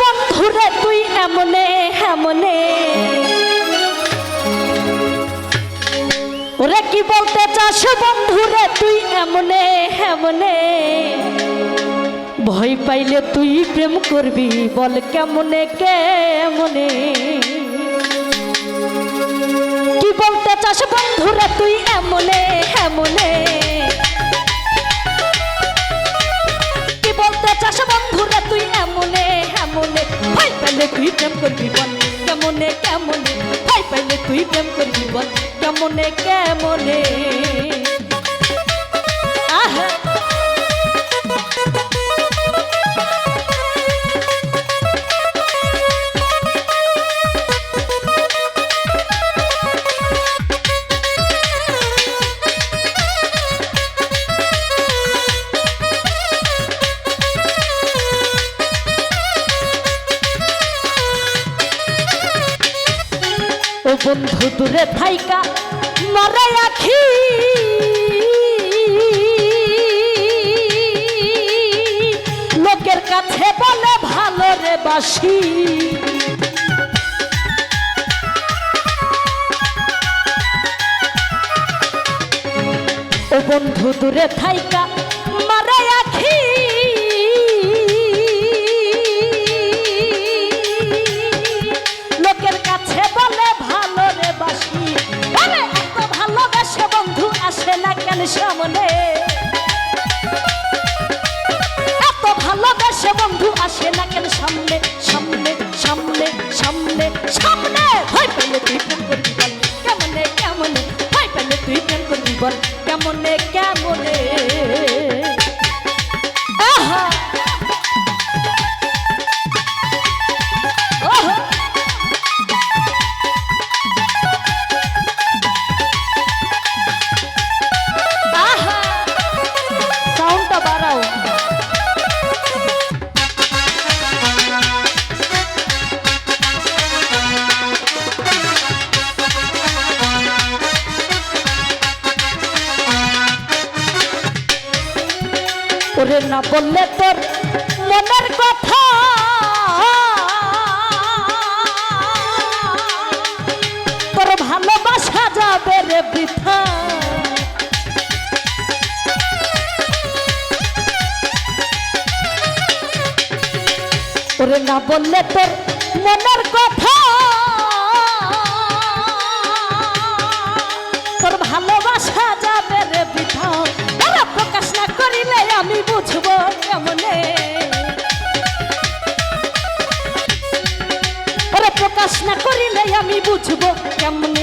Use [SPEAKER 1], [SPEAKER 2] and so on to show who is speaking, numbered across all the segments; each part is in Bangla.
[SPEAKER 1] বন্ধুরে তুই এমনে এমনে? ওরে কি বলতে চাস বন্ধুরে তুই এমনে এমনে? ভয় পাইলে তুই প্রেম করবি, বল কেমনে কেমনে? কি বলতে চাস বন্ধুরে তুই এমনে এমনে? পাইলে তুই প্রেম করবি বল। কেমনে কেমনে? ভয় পাইলে তুই প্রেম করবি বল। কেমনে কেমনে? আহা! বন্ধু দূরে থাইকা মরে আখি। লোকের কাছে বলে, ভালো রে বাসি। ও বন্ধু দূরে থাইকা সামনে এত ভালোবেসে বন্ধু আসে না কেন সামনে সামনে সামনে সামনে? সামনে হয় পেলে তুই প্রেম করবি বল। কেমনে কেমনে? হয় পেলে তুই প্রেম করবি বল। কেমনে কেমনে? আহা! না বললে তোর মনের কথা। তোর ভালোবাসা যাবে রে বৃথা। ওরে না বললে তোর মনের কথা। বুঝব কেমনে? প্রকাশ না করিলে আমি বুঝব কেমনে?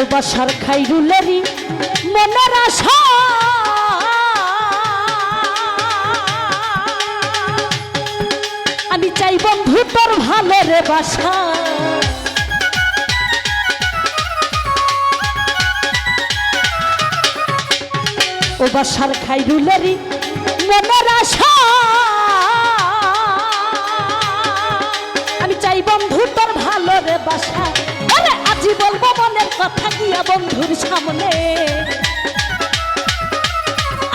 [SPEAKER 1] ও বাসার খাইরুলেরই মনের আশা। আমি চাই বন্ধু তোর ভালো রে বাসা। ও বাসার খাইরুলেরই মনের আশা। আমি চাই বন্ধু তোর ভালো রে বাসা। কথা দিয়া বন্ধুর সামনে।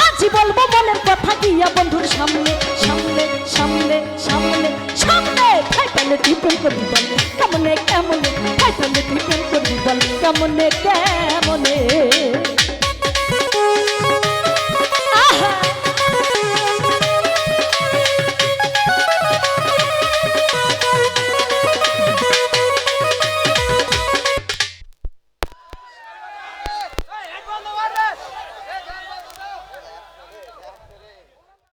[SPEAKER 1] আজি বলব মনের কথা দিয়া বন্ধুর সামনে সামনে সামনে সামনে সামনে। খাই পেলে প্রেম করবি বল কেমনে কেমনে? খাই পেলে প্রেম করবি বল কেমনে কেমনে?